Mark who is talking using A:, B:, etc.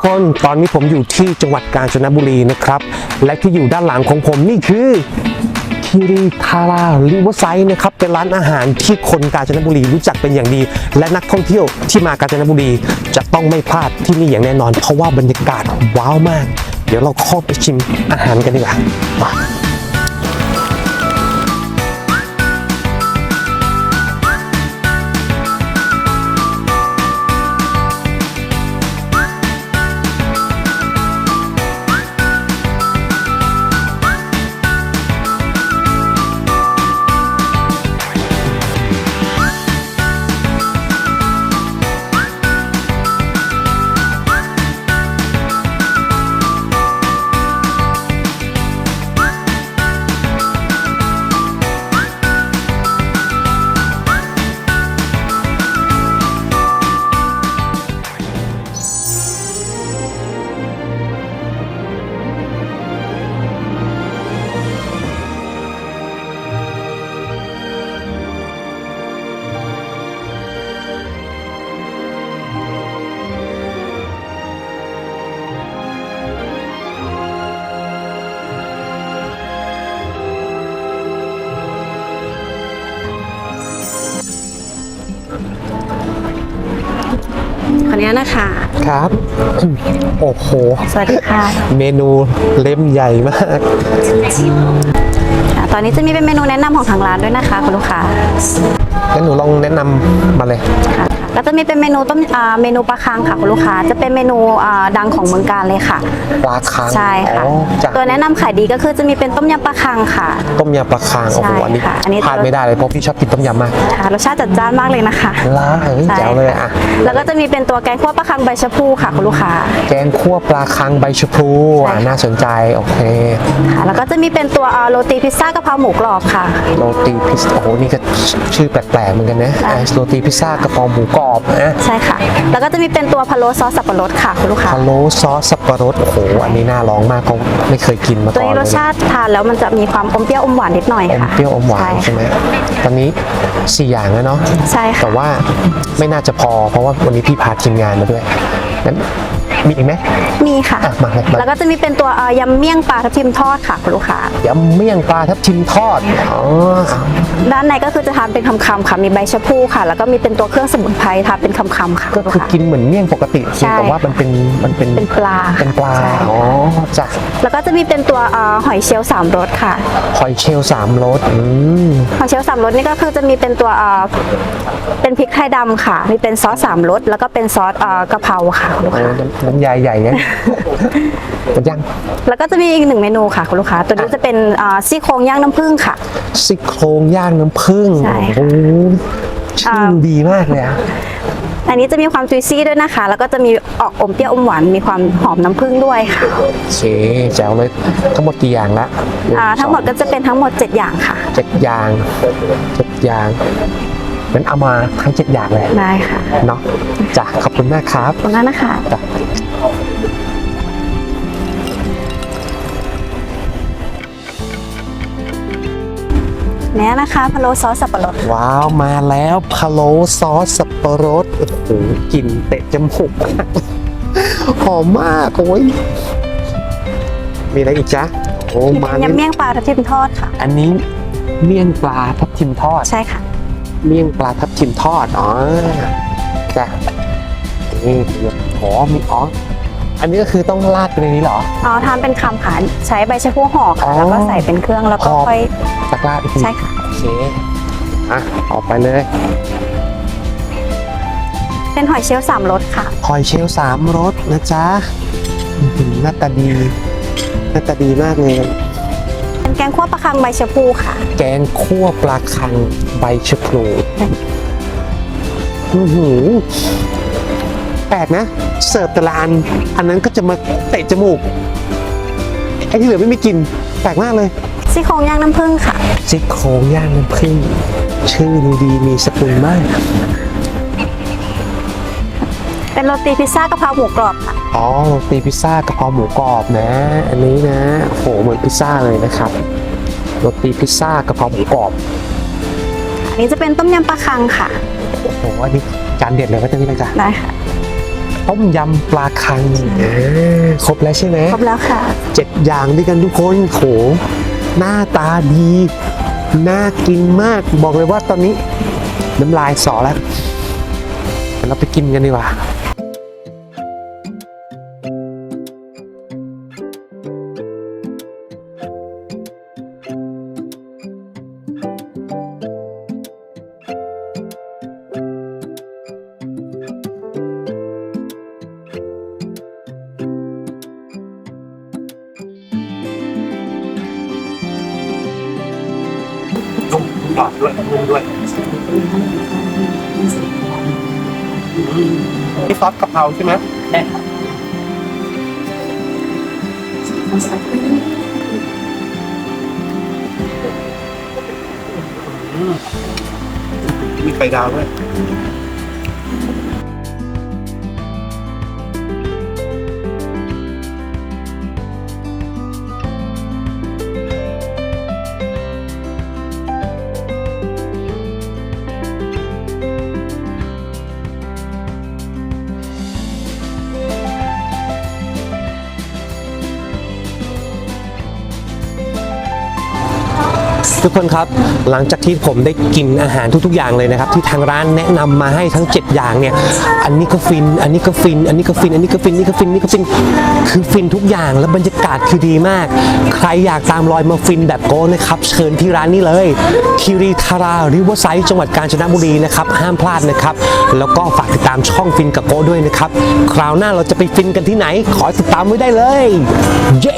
A: กคน ตอนนี้ผมอยู่ที่จังหวัดกาญจนบุรีนะครับ และที่อยู่ด้านหลังของผมนี่คือคิริทาราลิเวอร์ไซด์นะครับเป็นร้านอาหารที่คนกาญจนบุรีรู้จักเป็นอย่างดี และนักท่องเที่ยวที่มากาญจนบุรี จะต้องไม่พลาดที่นี่อย่างแน่นอน เพราะว่าบรรยากาศว้าวมาก เดี๋ยวเราเข้าไปชิมอาหารกันดีกว่า
B: คะ
A: ครับ โอ้โห
B: สวัสดีค่ะ
A: เมนูเล่มใหญ่มาก
B: อ่าตอนนี้จะมีเป็นเมนูแนะนำของทางร้านด้วยนะคะคุณลูกค้า
A: งั้นหนูลองแนะนำมาเลย
B: ค่ะ ก็จะมีเป็นเมนูต้มอ่าเมนูปลาคังค่ะคุณลูกค้า จะเป็นเมนูอ่าดังของเมืองการเลยค่ะ
A: ปลาคัง
B: ใช่ค่ะ
A: อ๋อจ้ะ
B: ตัวแนะนำขายดีก็คือจะมีเป็นต้มยำปลาคังค่ะ
A: ต้มยำปลาคังโอ้โห
B: ใช่
A: อันนี้
B: ค่ะอันนี้
A: พลาดไม่ได้เลยเพราะพี่ชอบกินต้มยำมาก
B: ค่ะรสชาติจัดจ้านมากเลยนะคะ
A: ล่าเฮ้ย
B: ใช่
A: แจ๋วเลยอะ
B: แล้วก็จะมีเป็นตัวแกงคั่วปลาคังใบชะพูค่ะคุณลูกค้า
A: แกงคั่วปลาคังใบชะพลู
B: ใช่
A: อะ
B: ค่ะ
A: น่าสนใจโอเค
B: ค่ะแล้วก็จะมีเป็นตัวอ่าโรตีพิซซ่ากะเพราหมูกรอบค่ะ
A: โรตีพิซโอ้โหนี่ก็ชื่อแปลกๆเหมือนกันนะ
B: ใช่
A: อะโรตีพิซซ่ากระเพราหมูกรอบนะ
B: ใช่ค่ะ แล้วก็จะมีเป็นตัวพะโล้ซอสสับปะรดค่ะคุณลูกค้า
A: พะโล้ซอสสับปะรดโอ้โหอันนี้น่าลองมากเพราะไม่เคยกินมา
B: ตัว
A: ก่อน
B: นี้
A: เล
B: ร
A: ย
B: สชาติทานแล้วมันจะมีความอมเปรี้ยวอมหวานนิดหน่อย
A: อม
B: ค่ะ
A: เปรี้ยวอมหวาน
B: ใช่
A: ใช่ไหม
B: ค่ะ
A: ตอนนี้สี่อย่างแล้วเนาะ
B: ใช่ค่ะ
A: แต่ว่าไม่น่าจะพอเพราะว่าวันนี้พี่พาทีมงานมาด้วยงั้นมีอีกไหม
B: มีค่ะ
A: อะมาเลยมา
B: แล้วก็จะมีเป็นตัวเอ่อยำเมี่ยงปลาทับทิมทอดค่ะคุณลูกค้ายำ
A: เมี่ยงปลาทับทิมทอดอ๋อ
B: ด้านในก็คือจะทานเป็นคำๆค่ะ มีใบชะพูค่ะ แล้วก็มีเป็นตัวเครื่องสมุนไพรทานเป็นคำๆค่ะ
A: ก็
B: คุณลูก
A: คือ
B: ค้า
A: กินเหมือนเมี่ยงปกติ
B: ใช่
A: แต่ว่ามันเป็นมันเป็น
B: เป็นปลา
A: เป็นปลา
B: ใช่
A: อ๋อจ้ะ
B: แล้วก็จะมีเป็นตัวเอ่อหอยเชลล์สามรสค่ะ
A: หอยเชลล์สามรสอืม
B: หอยเชลล์สามรสนี่ก็คือจะมีเป็นตัวเอ่อเป็นพริกไทยดำค่ะ มีเป็นซอสสามรสแล้วก็เป็นซอสเอ่อกะเพราค่ะคุณลูก
A: โอ้
B: ค้า
A: น้ำน้ำยายใหญ่เนี่ยเป็นยัง
B: แล้วก็จะมีอีกหนึ่งเมนูค่ะคุณลูกค้า ตัวนี้จะเป็นเอ่อซี่โครงย่างน้ำผึ้งค่ะ
A: ซี่โครงย่างน้ำผึ้ง
B: ใช่ค่ะ
A: โอ้โหชื่อ
B: อ่า
A: ดีมากเลยอะ
B: อันนี้จะมีความจุยซี่ด้วยนะคะ แล้วก็จะมีออกอมเปรี้ยวอมหวานมีความหอมน้ำผึ้งด้วยค่ะ
A: โอเคแจ๋วเลยทั้งหมดกี่อย่างละ
B: อ่าทั้งหมดก็จะเป็นทั้งหมด 7 อย่างค่ะ
A: เจ็ดอย่างเจ็ดอย่างงั้นเอามาทั้งเจ็ดอย่างเลย
B: ได้ค่ะ
A: เนาะจ้ะขอบคุณมากครับ
B: ตรงนั้นนะคะ
A: จ้ะ
B: เนี้ยนะคะพะโล้ซอสสับปะรด
A: ว้าวมาแล้วพะโล้ซอสสับปะรดโอ้โหกลิ่นเตะจมูกหอมมากโอ้ยมีอะไรอีกจ๊ะโอ้มา
B: เป็น
A: นี่
B: ยำเมี่ยงปลาทับทิมทอดค่ะ
A: อันนี้เมี่ยงปลาทับทิมทอด
B: ใช่ค่ะ
A: เมี่ยงปลาทับทิมทอดอ๋อจ้ะนี่หอมมีอ๋อ อันนี้ก็คือต้องราดไปในนี้เหรอ
B: อ๋อทานเป็นคำค่ะใช้ใบชะพูห่อ
A: อ๋
B: ค่ะ
A: อ
B: แล้วก็ใส่เป็นเครื่องแล้วก็
A: ห่อ
B: ค่อย
A: ตักราดอีกที
B: ใช่ค่ะ
A: โอเคอะออกไปเลย
B: เป็นหอยเชลล์สามรสค่ะ
A: หอยเชลล์สามรสนะจ๊ะอื้อหือหน้าตาดีหน้าตาดีมากเลย
B: เป็นแกงคั่วปลาคังใบชะพูค่ะ
A: แกงคั่วปลาคังใบชะพลู อื้อหือแปลกนะ เสิร์ฟแต่ละอัน อันนั้นก็จะมาเตะจมูก ไอ้ที่เหลือไม่มีกลินแปลกมากเลย
B: ซี่โครงย่างน้ำผึ้งค่ะ
A: ซี่โครงย่างน้ำผึ้งชื่อดูดีมีสกุลมาก
B: เป็นโรตีพิซซ่ากะเพราหมูกรอบค่ะ
A: อ๋อโรตีพิซซ่ากะเพราหมูกรอบนะ อันนี้นะโอ้โหเหมือนพิซซ่าเลยนะครับโรตีพิซซ่ากะเพราหมูกรอบ
B: อันนี้จะเป็นต้มยำปลาคังค่ะ
A: โอ้โหอันนี้จานเด็ดเลยว่าจะนี่เลยจ้ะ
B: ได้ค่ะ
A: ต้มยำปลาคังอ่าครบแล้วใช่ไหม
B: ครบแล้วค่ะ
A: เจ็ดอย่างด้วยกันทุกคนโหหน้าตาดี น่ากินมากบอกเลยว่าตอนนี้น้ำลายสอแล้วเดี๋ยวเราไปกินกันดีกว่า นี่ซอสกะเพราใช่ไหมใช่ครับมีไข่ดาวด้วย ทุกคนครับหลังจากที่ผมได้กินอาหารทุกๆ อย่างเลยนะครับ ที่ทางร้านแนะนำมาให้ทั้ง 7 อย่างเนี่ยอันนี้ก็ฟิน อันนี้ก็ฟิน อันนี้ก็ฟิน อันนี้ก็ฟินนี่ก็ฟินนี่ก็ฟินคือฟินทุกอย่างแล้วบรรยากาศคือดีมาก ใครอยากตามรอยมาฟินแบบโก้นะครับเชิญที่ร้านนี้เลยคิริทาราริเวอร์ไซด์จังหวัดกาญจนบุรีนะครับห้ามพลาดนะครับ แล้วก็ฝากติดตามช่องฟินกับโก้ด้วยนะครับ คราวหน้าเราจะไปฟินกันที่ไหน ขอติดตามไว้ได้เลย เย้